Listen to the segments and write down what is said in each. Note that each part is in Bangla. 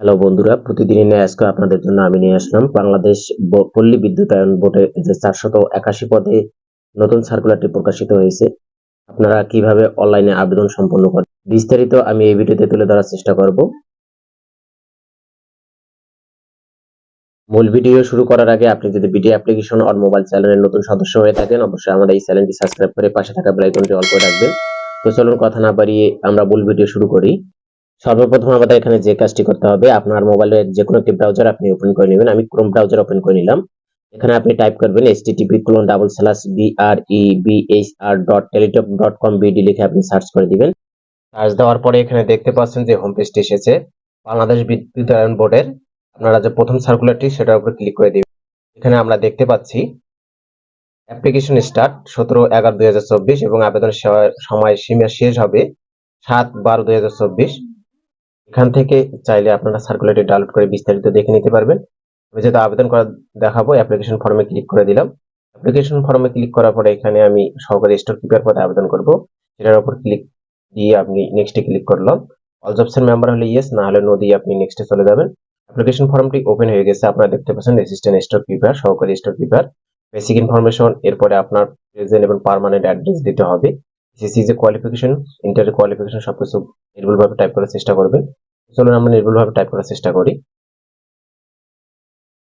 হ্যালো বন্ধুরা, প্রতিদিনের ন্যায় আজকে আপনাদের জন্য আমি নিয়ে আসলাম বাংলাদেশ পল্লী বিদ্যুতায়ন বোর্ডে যে চারশত একাশি পদে নতুন সার্কুলারটি প্রকাশিত হয়েছে। আপনারা কীভাবে অনলাইনে আবেদন সম্পন্ন করেন? বিস্তারিত আমি এই ভিডিওতে তুলে ধরার চেষ্টা করব। মূল ভিডিও শুরু করার আগে আপনি যদি বিডি অ্যাপ্লিকেশন অন মোবাইল চ্যানেলের নতুন সদস্য হয়ে থাকেন, অবশ্যই আমাদের এই চ্যানেলটি সাবস্ক্রাইব করে পাশে থাকা বেল আইকনটি অল করে রাখবেন। তো চলুন কথা না বাড়িয়ে আমরা মূল ভিডিও শুরু করি। সর্বপ্রথম আমাদের এখানে যে কাজটি করতে হবে, আপনার মোবাইলে যে কোনো একটি ব্রাউজার আপনি ওপেন করে নেবেন। আমি ক্রোম ব্রাউজার ওপেন করে নিলাম। এখানে আপনি টাইপ করবেন http colon double slash BREBHR dot Teletalk dot com BD লিখে আপনি সার্চ করে দিবেন। সার্চ দেওয়ার পরে এখানে দেখতে পাচ্ছেন যে হোম পেজটি এসেছে। বাংলাদেশ বিদ্যুতায়ন বোর্ডের আপনারা যে প্রথম সার্কুলারটি সেটার উপর ক্লিক করে দিবেন। এখানে আমরা দেখতে পাচ্ছি অ্যাপ্লিকেশন স্টার্ট সতেরো এগারো দুই এবং আবেদন সময় সীমা শেষ হবে সাত বারো দুই এখান থেকে চাইলে আপনারা সার্কুলারটি ডাউনলোড করে বিস্তারিত দেখে নিতে পারবেন। আমি যেহেতু আবেদন করা দেখাবো অ্যাপ্লিকেশন ফর্মে ক্লিক করে দিলাম। অ্যাপ্লিকেশন ফর্মে ক্লিক করার পরে এখানে আমি সহকারী স্টোর কিপার পদে আবেদন করব। সেটার উপর ক্লিক দিয়ে আপনি নেক্সটে ক্লিক করলাম। অল জবসের মেম্বার হলে ইয়েস না হলে নো দিয়ে আপনি নেক্সটে চলে যাবেন। অ্যাপ্লিকেশন ফর্মটি ওপেন হয়ে গেছে, আপনারা দেখতে পাচ্ছেন অ্যাসিস্ট্যান্ট স্টোর কিপার সহকারী স্টোর কিপার বেসিক ইনফরমেশন এরপরে আপনার প্রেজেন্ট এবং পার্মানেন্ট অ্যাড্রেস দিতে হবে। এসএসসি যে কোয়ালিফিকেশন ইন্টার কোয়ালিফিকেশন সবকিছু নির্ভুলভাবে টাইপ করার চেষ্টা করবেন। চলুন আমরা নির্ভুলভাবে টাইপ করার চেষ্টা করি।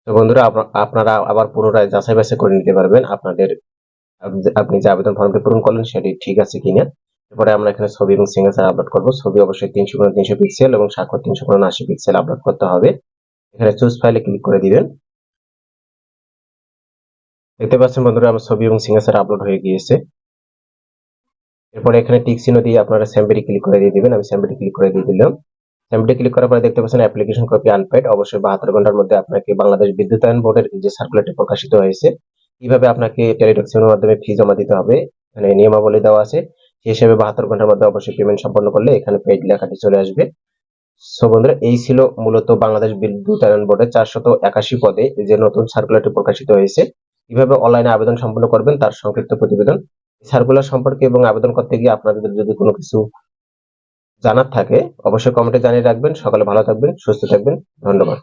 তো বন্ধুরা আপনারা আবার পুনরায় যাচাই বাছাই করে নিতে পারবেন। আপনাদের, আপনি যে আবেদন ফর্মটি পূরণ করলেন সেটি ঠিক আছে কিনা। এরপরে আমরা এখানে ছবি এবং সিগনেচার আপলোড করব। ছবি অবশ্যই তিনশো গুণ তিনশো পিক্সেল এবং স্বাক্ষর তিনশো গুণ আশি পিক্সেল আপলোড করতে হবে। এখানে চুজ ফাইলে ক্লিক করে দিবেন। দেখতে পাচ্ছেন বন্ধুরা, আমার ছবি এবং সিগনেচার আপলোড হয়ে গিয়েছে। এরপরে এখানে টিক দিয়ে আপনারা স্যাম্পেটি ক্লিক করে দিয়ে দিবেন। আমি স্যাম্পেটি ক্লিক করে দিয়ে দিলাম। স্যাম্পেটি ক্লিক করার পরে দেখতে পাচ্ছেন অ্যাপ্লিকেশন কপি আনপেড অবশ্যই বাহাত্তর ঘণ্টার মধ্যে আপনাকে বাংলাদেশ বিদ্যুতায়ন বোর্ডের যে সার্কুলারটি প্রকাশিত হয়েছে কীভাবে আপনাকে টেলিটক্সের মাধ্যমে ফি জমা দিতে হবে। এখানে নিয়মাবলী দেওয়া আছে। সেই হিসেবে বাহাত্তর ঘণ্টার মধ্যে অবশ্যই পেমেন্ট সম্পন্ন করলে এখানে পেড লেখাটি চলে আসবে। সো বন্ধুরা, এই ছিল মূলত বাংলাদেশ বিদ্যুতায়ন বোর্ডের চারশত একাশি পদে যে নতুন সার্কুলারটি প্রকাশিত হয়েছে। কীভাবে অনলাইনে আবেদন সম্পন্ন করবেন, তার সংক্ষিপ্ত প্রতিবেদন। সার্কুলার সম্পর্কে এবং আবেদন করতে গিয়ে আপনাদের যদি কোনো কিছু জানার থাকে অবশ্যই কমেন্টে জানিয়ে রাখবেন। সকালে ভালো থাকবেন সুস্থ থাকবেন। ধন্যবাদ।